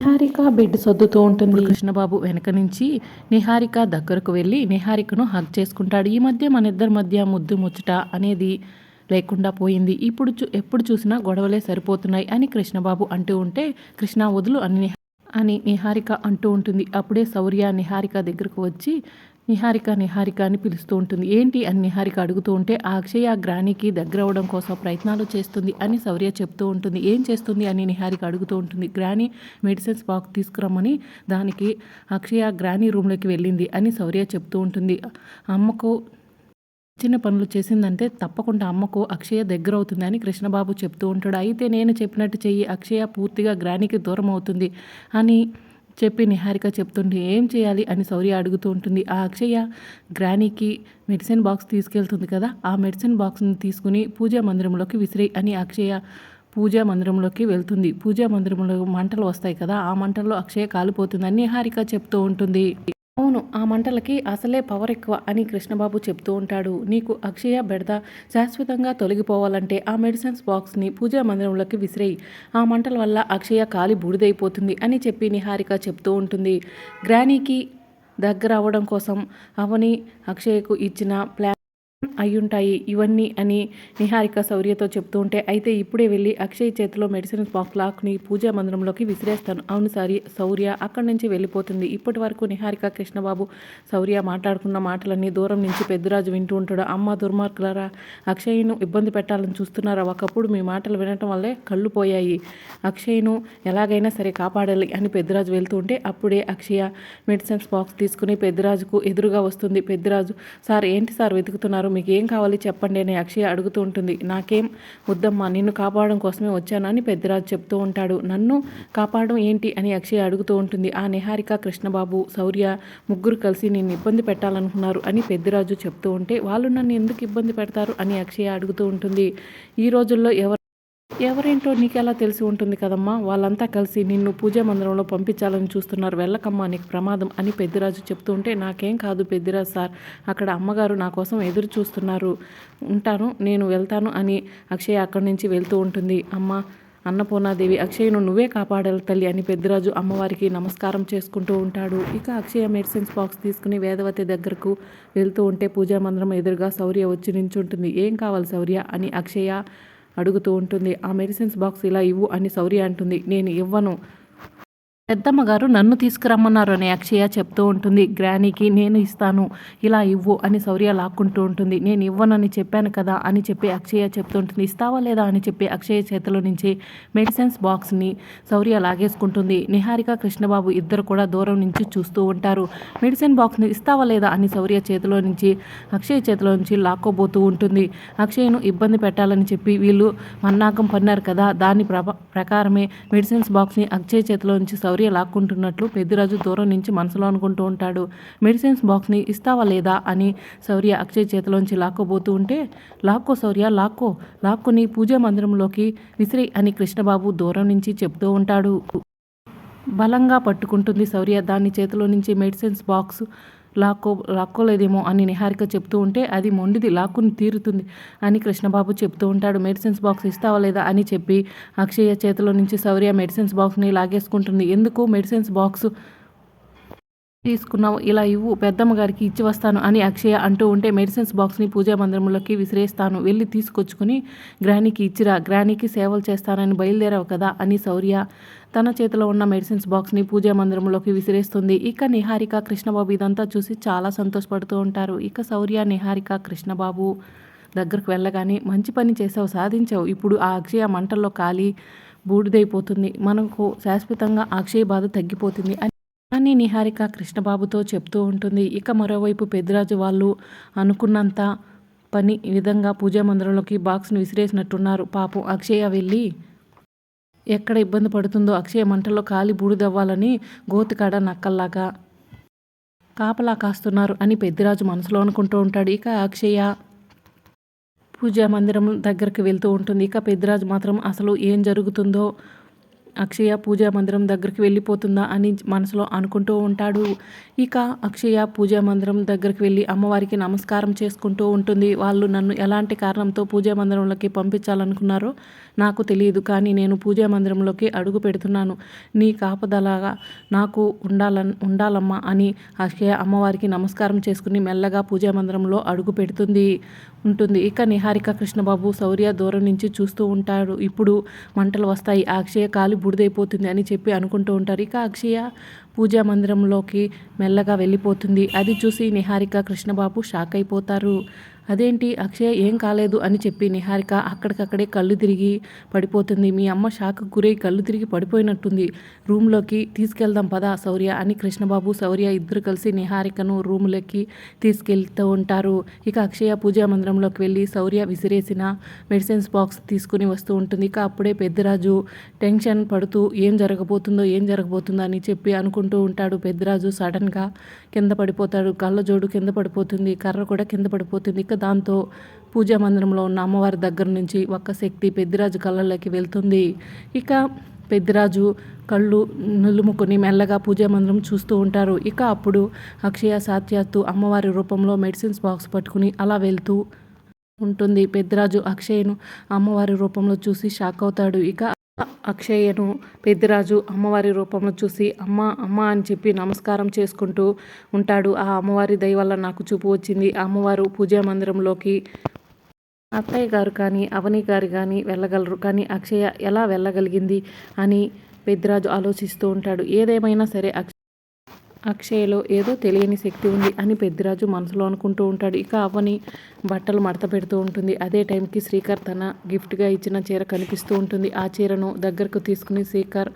Niharika bed సర్దుతూ ఉంటుంది. కృష్ణబాబు వెనక నుంచి నిహారిక దగ్గరకు వెళ్ళి నిహారికను హక్ చేసుకుంటాడు. ఈ మధ్య మన ఇద్దరి మధ్య ముద్దు ముచ్చట అనేది లేకుండా పోయింది. ఇప్పుడు చూ ఎప్పుడు చూసినా గొడవలే సరిపోతున్నాయి అని కృష్ణబాబు అంటూ ఉంటే కృష్ణ వదులు అని అని నిహారిక అంటూ ఉంటుంది. అప్పుడే శౌర్య నిహారిక దగ్గరకు వచ్చి నిహారిక నిహారిక అని పిలుస్తూ ఉంటుంది. ఏంటి? అని నిహారిక అడుగుతూ ఉంటే ఆ అక్షయ గ్రానికి దగ్గర అవడం కోసం ప్రయత్నాలు చేస్తుంది అని శౌర్య చెప్తూ ఉంటుంది. ఏం చేస్తుంది? అని నిహారిక అడుగుతూ ఉంటుంది. గ్రాని మెడిసిన్స్ బాక్స్ తీసుకురమ్మని దానికి అక్షయ గ్రాని రూమ్లోకి వెళ్ళింది అని శౌర్య చెప్తూ ఉంటుంది. అమ్మకు చిన్న పనులు చేసిందంటే తప్పకుండా అమ్మకు అక్షయ దగ్గర అవుతుందని కృష్ణబాబు చెప్తూ ఉంటాడు. అయితే నేను చెప్పినట్టు చెయ్యి అక్షయ పూర్తిగా గ్రానికి దూరం అవుతుంది అని చెప్పి నిహారిక చెప్తుంటే ఏం చేయాలి అని శౌర్య అడుగుతూ ఉంటుంది. ఆ అక్షయ గ్రానీకి మెడిసిన్ బాక్స్ తీసుకెళ్తుంది కదా ఆ మెడిసిన్ బాక్స్ని తీసుకుని పూజా మందిరంలోకి విసిరి అని అక్షయ పూజా మందిరంలోకి వెళ్తుంది. పూజా మందిరంలో మంటలు వస్తాయి కదా ఆ మంటల్లో అక్షయ కాలిపోతుందని నిహారిక చెప్తూ ఉంటుంది. అవును ఆ మంటలకి అసలే పవర్ ఎక్కువ అని కృష్ణబాబు చెప్తూ ఉంటాడు. నీకు అక్షయ బెడద శాశ్వతంగా తొలగిపోవాలంటే ఆ మెడిసిన్స్ బాక్స్ని పూజా మందిరంలోకి విసిరేయి. ఆ మంటల వల్ల అక్షయ కాలి బూడిదైపోతుంది అని చెప్పి నిహారిక చెప్తూ ఉంటుంది. గ్రానీకి దగ్గర అవ్వడం కోసం అవని అక్షయకు ఇచ్చిన ప్లాన్ అయ్యుంటాయి. ఇవన్నీ అని నిహారిక శౌర్యతో చెప్తూ ఉంటే అయితే ఇప్పుడే వెళ్ళి అక్షయ్ చేతిలో మెడిసిన్ బాక్స్ లాక్ని పూజా మందిరంలోకి విసిరేస్తాను. అవును సారి శౌర్య అక్కడి నుంచి వెళ్ళిపోతుంది. ఇప్పటి వరకు నిహారిక కృష్ణబాబు శౌర్య మాట్లాడుకున్న మాటలన్నీ దూరం నుంచి పెద్దరాజు వింటూ ఉంటాడు. అమ్మ దుర్మార్గులరా అక్షయ్ను ఇబ్బంది పెట్టాలని చూస్తున్నారా? ఒకప్పుడు మీ మాటలు వినటం వల్లే కళ్ళు పోయాయి. అక్షయ్ను ఎలాగైనా సరే కాపాడాలి అని పెద్దరాజు వెళ్తూ ఉంటే అప్పుడే అక్షయ మెడిసిన్స్ బాక్స్ తీసుకుని పెద్దరాజుకు ఎదురుగా వస్తుంది. పెద్దరాజు సార్ ఏంటి సార్ వెతుకుతున్నారు? మీకు ఏం కావాలి చెప్పండి అని అక్షయ అడుగుతూ ఉంటుంది. నాకేం వద్దమ్మా నిన్ను కాపాడడం కోసమే వచ్చాను అని పెద్దరాజు చెప్తూ ఉంటాడు. నన్ను కాపాడడం ఏంటి అని అక్షయ అడుగుతూ ఉంటుంది. ఆ నిహారిక కృష్ణబాబు శౌర్య ముగ్గురు కలిసి నిన్ను ఇబ్బంది పెట్టాలనుకున్నారు అని పెద్దరాజు చెప్తూ ఉంటే వాళ్ళు నన్ను ఎందుకు ఇబ్బంది పెడతారు అని అక్షయ అడుగుతూ ఉంటుంది. ఈ రోజుల్లో ఎవరు ఎవరేంటో నీకు ఎలా తెలిసి ఉంటుంది కదమ్మా? వాళ్ళంతా కలిసి నిన్ను పూజా మందిరంలో పంపించాలని చూస్తున్నారు. వెళ్ళకమ్మా నీకు ప్రమాదం అని పెద్దిరాజు చెప్తూ ఉంటే నాకేం కాదు పెద్దిరాజు సార్. అక్కడ అమ్మగారు నా కోసం ఎదురు చూస్తున్నారు. ఉంటాను నేను వెళ్తాను అని అక్షయ అక్కడి నుంచి వెళ్తూ ఉంటుంది. అమ్మ అన్నపూర్ణాదేవి అక్షయ్ను నువ్వే కాపాడాలి తల్లి అని పెద్దిరాజు అమ్మవారికి నమస్కారం చేసుకుంటూ ఉంటాడు. ఇక అక్షయ మెడిసిన్స్ బాక్స్ తీసుకుని వేదవతి దగ్గరకు వెళ్తూ ఉంటే పూజా మందిరం ఎదురుగా శౌర్య వచ్చి నించుంటుంది. ఏం కావాలి శౌర్య? అని అక్షయ అడుగుతూ ఉంటుంది. ఆ మెడిసిన్స్ బాక్స్ ఇలా ఇవ్వు అని శౌర్య అంటుంది. నేను ఇవ్వను. పెద్దమ్మ గారు నన్ను తీసుకురమ్మన్నారు అని అక్షయ చెప్తూ ఉంటుంది. గ్రానీకి నేను ఇస్తాను. ఇలా ఇవ్వు అని శౌర్య లాక్కుంటూ ఉంటుంది. నేను ఇవ్వనని చెప్పాను కదా అని చెప్పి అక్షయ చెప్తూ ఉంటుంది. ఇస్తావా లేదా అని చెప్పి అక్షయ చేతిలో నుంచి మెడిసిన్స్ బాక్స్ని శౌర్య లాగేసుకుంటుంది. నిహారిక కృష్ణబాబు ఇద్దరు కూడా దూరం నుంచి చూస్తూ ఉంటారు. మెడిసిన్ బాక్స్ని ఇస్తావా లేదా అని శౌర్య చేతిలో నుంచి అక్షయ చేతిలో నుంచి లాక్కోబోతూ ఉంటుంది. అక్షయ్ను ఇబ్బంది పెట్టాలని చెప్పి వీళ్ళు మన్నాకం పన్నారు కదా. దాని ప్రభ ప్రకారమే మెడిసిన్స్ బాక్స్ని అక్షయ్ చేతిలో నుంచి శౌర్య లాక్కుంటున్నట్లు పెద్దిరాజు దూరం నుంచి మనసులో అనుకుంటూ ఉంటాడు. మెడిసిన్స్ బాక్స్ని ఇస్తావా లేదా అని శౌర్య అక్షయ్ చేతిలోంచి లాక్కోబోతూ ఉంటే లాక్కో శౌర్య లాక్కో లాక్కుని పూజా మందిరంలోకి విసిరి అని కృష్ణబాబు దూరం నుంచి చెప్తూ ఉంటాడు. బలంగా పట్టుకుంటుంది శౌర్య. దాని చేతిలో నుంచి మెడిసిన్స్ బాక్స్ లాక్కో లాక్కోలేదేమో అని నిహారిక చెప్తూ ఉంటే అది మొండిది లాక్కుని తీరుతుంది అని కృష్ణబాబు చెప్తూ ఉంటాడు. మెడిసిన్స్ బాక్స్ ఇస్తావా లేదా అని చెప్పి అక్షయ చేతిలో నుంచి సౌర్య మెడిసిన్స్ బాక్స్ని లాగేసుకుంటుంది. ఎందుకు? మెడిసిన్స్ బాక్స్ తీసుకున్నావు ఇలా ఇవ్వు పెద్దమ్మ గారికి ఇచ్చి వస్తాను అని అక్షయ అంటూ ఉంటే మెడిసిన్స్ బాక్స్ని పూజా మందిరంలోకి విసిరేస్తాను. వెళ్ళి తీసుకొచ్చుకుని గ్రాణికి ఇచ్చిరా గ్రాణికి సేవలు చేస్తానని బయలుదేరావు కదా అని శౌర్య తన చేతిలో ఉన్న మెడిసిన్స్ బాక్స్ని పూజా మందిరంలోకి విసిరేస్తుంది. ఇక నిహారిక కృష్ణబాబు ఇదంతా చూసి చాలా సంతోషపడుతూ ఉంటారు. ఇక శౌర్య నిహారిక కృష్ణబాబు దగ్గరకు వెళ్ళగానే మంచి పని చేసావు సాధించావు. ఇప్పుడు ఆ అక్షయ మంటల్లో కాలి బూడిదైపోతుంది. మనకు శాశ్వతంగా అక్షయ బాధ తగ్గిపోతుంది అని అని నిహారిక కృష్ణబాబుతో చెప్తూ ఉంటుంది. ఇక మరోవైపు పెద్దిరాజు వాళ్ళు అనుకున్నంత పని విధంగా పూజా మందిరంలోకి బాక్స్ను విసిరేసినట్టున్నారు. పాపం అక్షయ వెళ్ళి ఎక్కడ ఇబ్బంది పడుతుందో అక్షయ మంటలో కాలి బూడిదవ్వాలని గోతికాడ నక్కల్లాగా కాపలా కాస్తున్నారు అని పెద్దిరాజు మనసులో అనుకుంటూ ఉంటాడు. ఇక అక్షయ పూజా మందిరం దగ్గరికి వెళ్తూ ఉంటుంది. ఇక పెద్దిరాజు మాత్రం అసలు ఏం జరుగుతుందో అక్షయ పూజా మందిరం దగ్గరికి వెళ్ళిపోతుందా అని మనసులో అనుకుంటూ ఉంటాడు. ఇక అక్షయ పూజా మందిరం దగ్గరికి వెళ్ళి అమ్మవారికి నమస్కారం చేసుకుంటూ ఉంటుంది. వాళ్ళు నన్ను ఎలాంటి కారణంతో పూజా మందిరంలోకి పంపించాలనుకున్నారో నాకు తెలియదు. కానీ నేను పూజా మందిరంలోకి అడుగు పెడుతున్నాను. నీ కాపదలాగా నాకు ఉండాల ఉండాలమ్మా అని అక్షయ అమ్మవారికి నమస్కారం చేసుకుని మెల్లగా పూజా మందిరంలో అడుగు పెడుతుంది. ఉంటుంది. ఇక నిహారిక కృష్ణబాబు శౌర్య దూరం నుంచి చూస్తూ ఉంటాడు. ఇప్పుడు మంటలు వస్తాయి. అక్షయ కాలి బుడిదైపోతుంది అని చెప్పి అనుకుంటూ ఉంటారు. ఇక అక్షయ పూజా మందిరంలోకి మెల్లగా వెళ్ళిపోతుంది. అది చూసి నిహారిక కృష్ణబాబు షాక్ అయిపోతారు. అదేంటి? అక్షయ ఏం కాలేదు అని చెప్పి నిహారిక అక్కడికక్కడే కళ్ళు తిరిగి పడిపోతుంది. మీ అమ్మ షాక్ గురై కళ్ళు తిరిగి పడిపోయినట్టుంది. రూమ్లోకి తీసుకెళ్దాం పదా శౌర్య అని కృష్ణబాబు శౌర్య ఇద్దరు కలిసి నిహారికను రూమ్లోకి తీసుకెళ్తూ ఉంటారు. ఇక అక్షయ పూజా మందిరంలోకి వెళ్ళి శౌర్య విసిరేసిన మెడిసిన్స్ బాక్స్ తీసుకుని వస్తూ ఉంటుంది. ఇక అప్పుడే పెద్దరాజు టెన్షన్ పడుతూ ఏం జరగబోతుందో ఏం జరగబోతుందో అని చెప్పి అనుకుంటూ ఉంటాడు పెద్దరాజు సడన్గా కింద పడిపోతాడు కళ్ళజోడు కింద పడిపోతుంది కర్ర కూడా కింద పడిపోతుంది. ఇక దాంతో పూజా మందిరంలో ఉన్న అమ్మవారి దగ్గర నుంచి ఒక్క శక్తి పెద్దరాజు కళ్ళలోకి వెళ్తుంది. ఇక పెద్దరాజు కళ్ళు నులుముకొని మెల్లగా పూజా మందిరం చూస్తూ ఉంటారు. ఇక అప్పుడు అక్షయ సాత్యాత్తు అమ్మవారి రూపంలో మెడిసిన్స్ బాక్స్ పట్టుకుని అలా వెళ్తూ ఉంటుంది. పెద్దరాజు అక్షయను అమ్మవారి రూపంలో చూసి షాక్ అవుతాడు. ఇక అక్షయ్యను పెద్దిరాజు అమ్మవారి రూపంలో చూసి అమ్మ అమ్మ అని చెప్పి నమస్కారం చేసుకుంటూ ఉంటాడు. ఆ అమ్మవారి దయ వల్ల నాకు చూపు వచ్చింది. ఆ అమ్మవారు పూజా మందిరంలోకి అత్తయ్య గారు కానీ అవని గారు కానీ వెళ్ళగలరు. కానీ అక్షయ ఎలా వెళ్ళగలిగింది అని పెద్దిరాజు ఆలోచిస్తూ ఉంటాడు. ఏదేమైనా సరే అక్ష అక్షయలో ఏదో తెలియని శక్తి ఉంది అని పెద్దిరాజు మనసులో అనుకుంటూ ఉంటాడు. ఇక అవని బట్టలు మడత పెడుతూ ఉంటుంది. అదే టైంకి శ్రీకర్ తన గిఫ్ట్గా ఇచ్చిన చీర కనిపిస్తూ ఉంటుంది. ఆ చీరను దగ్గరకు తీసుకుని శ్రీకర్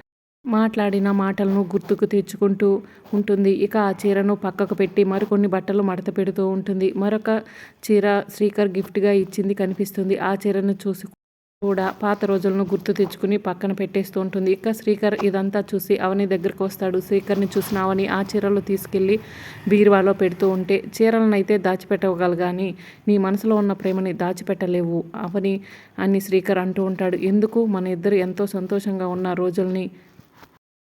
మాట్లాడిన మాటలను గుర్తుకు తెచ్చుకుంటూ ఉంటుంది. ఇక ఆ చీరను పక్కకు పెట్టి మరికొన్ని బట్టలు మడత పెడుతూ ఉంటుంది. మరొక చీర శ్రీకర్ గిఫ్ట్గా ఇచ్చింది కనిపిస్తుంది. ఆ చీరను చూసి కూడా పాత రోజులను గుర్తు తెచ్చుకుని పక్కన పెట్టేస్తూ ఉంటుంది. ఇక శ్రీకర్ ఇదంతా చూసి అవని దగ్గరకు వస్తాడు. శ్రీకర్ని చూసిన అవని ఆ చీరలు తీసుకెళ్ళి బీరువాలో పెడుతూ ఉంటే చీరలనైతే అయితే కానీ నీ మనసులో ఉన్న ప్రేమని దాచిపెట్టలేవు. అవని అని శ్రీకర్ అంటూ ఉంటాడు. ఎందుకు? మన ఇద్దరు ఎంతో సంతోషంగా ఉన్న రోజుల్ని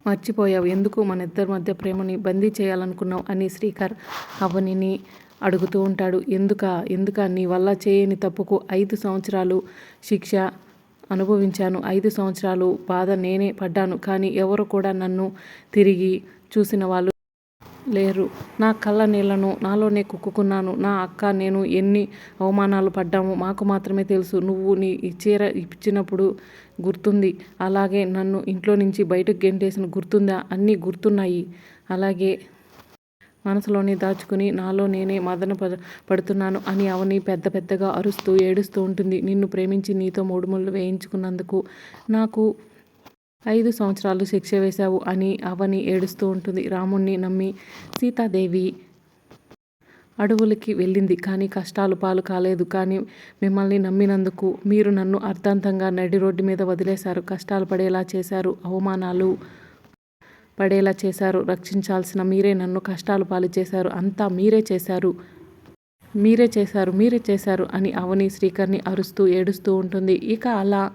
మర్చిపోయావు. ఎందుకు? మన ఇద్దరి మధ్య ప్రేమని బందీ చేయాలనుకున్నావు అని శ్రీకర్ అవనిని అడుగుతూ ఉంటాడు. ఎందుక? ఎందుక? నీ వల్ల చేయని తప్పుకు ఐదు సంవత్సరాలు శిక్ష అనుభవించాను. ఐదు సంవత్సరాలు బాధ నేనే పడ్డాను. కానీ ఎవరు కూడా నన్ను తిరిగి చూసిన వాళ్ళు లేరు. నా కళ్ళ నీళ్ళను నాలోనే కుక్కుకున్నాను. నా అక్క నేను ఎన్ని అవమానాలు పడ్డాము మాకు మాత్రమే తెలుసు. నువ్వు నీ చీర ఇచ్చినప్పుడు గుర్తుంది. అలాగే నన్ను ఇంట్లో నుంచి బయటకు గెంటేసిన గుర్తుందా? అన్నీ గుర్తున్నాయి. అలాగే మనసులోనే దాచుకుని నాలో నేనే మదన పడుతున్నాను అని అవని పెద్ద పెద్దగా అరుస్తూ ఏడుస్తూ ఉంటుంది. నిన్ను ప్రేమించి నీతో మూడు ముళ్ళు వేయించుకున్నందుకు నాకు ఐదు సంవత్సరాలు శిక్ష వేశావు అని అవని ఏడుస్తూ ఉంటుంది. రాముణ్ణి నమ్మి సీతాదేవి అడవులకి వెళ్ళింది. కానీ కష్టాలు పాలు కాలేదు. కానీ మిమ్మల్ని నమ్మినందుకు మీరు నన్ను అర్థాంతంగా నడి రోడ్డు మీద వదిలేశారు. కష్టాలు పడేలా చేశారు. అవమానాలు పడేలా చేశారు. రక్షించాల్సిన మీరే నన్ను కష్టాలు పాలు చేశారు. అంతా మీరే చేశారు. మీరే చేశారు. మీరే చేశారు అని అవని శ్రీకర్ని అరుస్తూ ఏడుస్తూ ఉంటుంది. ఇక అలా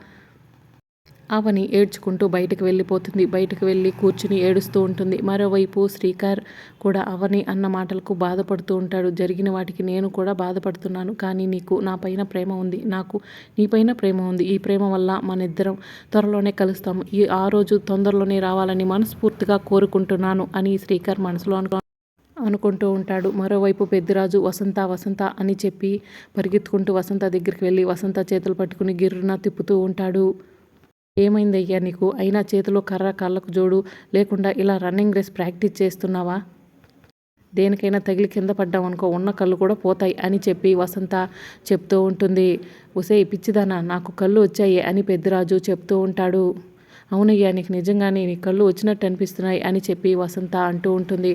అవని ఏడ్చుకుంటూ బయటకు వెళ్ళిపోతుంది. బయటకు వెళ్ళి కూర్చుని ఏడుస్తూ ఉంటుంది. మరోవైపు శ్రీకర్ కూడా అవని అన్న మాటలకు బాధపడుతూ ఉంటాడు. జరిగిన వాటికి నేను కూడా బాధపడుతున్నాను. కానీ నీకు నా పైన ప్రేమ ఉంది. నాకు నీ పైన ప్రేమ ఉంది. ఈ ప్రేమ వల్ల మన ఇద్దరం త్వరలోనే కలుస్తాము. ఈ ఆ రోజు తొందరలోనే రావాలని మనస్ఫూర్తిగా కోరుకుంటున్నాను అని శ్రీకర్ మనసులో అనుకో అనుకుంటూ ఉంటాడు. మరోవైపు పెద్దిరాజు వసంత వసంత అని చెప్పి పరిగెత్తుకుంటూ వసంత దగ్గరికి వెళ్ళి వసంత చేతులు పట్టుకుని గిర్రున తిప్పుతూ ఉంటాడు. ఏమైందయ్యా నీకు? అయినా చేతిలో కర్ర కాళ్ళకు జోడు లేకుండా ఇలా రన్నింగ్ రేస్ ప్రాక్టీస్ చేస్తున్నావా? దేనికైనా తగిలి కింద పడ్డామనుకో ఉన్న కళ్ళు కూడా పోతాయి అని చెప్పి వసంత చెప్తూ ఉంటుంది. ఉసే పిచ్చిదానా నాకు కళ్ళు వచ్చాయి అని పెద్దిరాజు చెప్తూ ఉంటాడు. అవునయ్యా నీకు నిజంగానే నీ కళ్ళు వచ్చినట్టు అనిపిస్తున్నాయి అని చెప్పి వసంత అంటూ ఉంటుంది.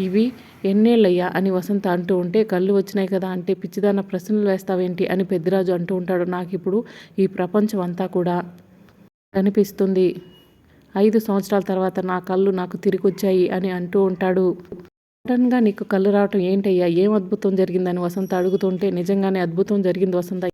ఇవి ఎన్నేళ్ళయ్యా అని వసంత అంటూ ఉంటే కళ్ళు వచ్చినాయి కదా అంటే పిచ్చిదాన ప్రశ్నలు వేస్తావేంటి అని పెద్దిరాజు అంటూ ఉంటాడు. నాకు ఇప్పుడు ఈ ప్రపంచం అంతా కూడా. కనిపిస్తుంది. ఐదు సంవత్సరాల తర్వాత నా కళ్ళు నాకు తిరిగి వచ్చాయి అని అంటూ ఉంటాడు. సడన్గా నీకు కళ్ళు రావటం ఏంటయ్యా? ఏం అద్భుతం జరిగిందని వసంత అడుగుతుంటే నిజంగానే అద్భుతం జరిగింది వసంత.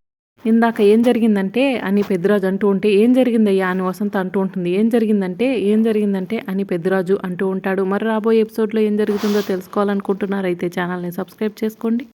ఇందాక ఏం జరిగిందంటే అని పెద్దరాజు అంటూ ఉంటే ఏం జరిగిందయ్యా అని వసంత అంటూ ఉంటుంది. ఏం జరిగిందంటే ఏం జరిగిందంటే అని పెద్దరాజు అంటూ ఉంటాడు. మరి రాబోయే ఎపిసోడ్లో ఏం జరుగుతుందో తెలుసుకోవాలనుకుంటున్నారైతే ఛానల్ని సబ్స్క్రైబ్ చేసుకోండి.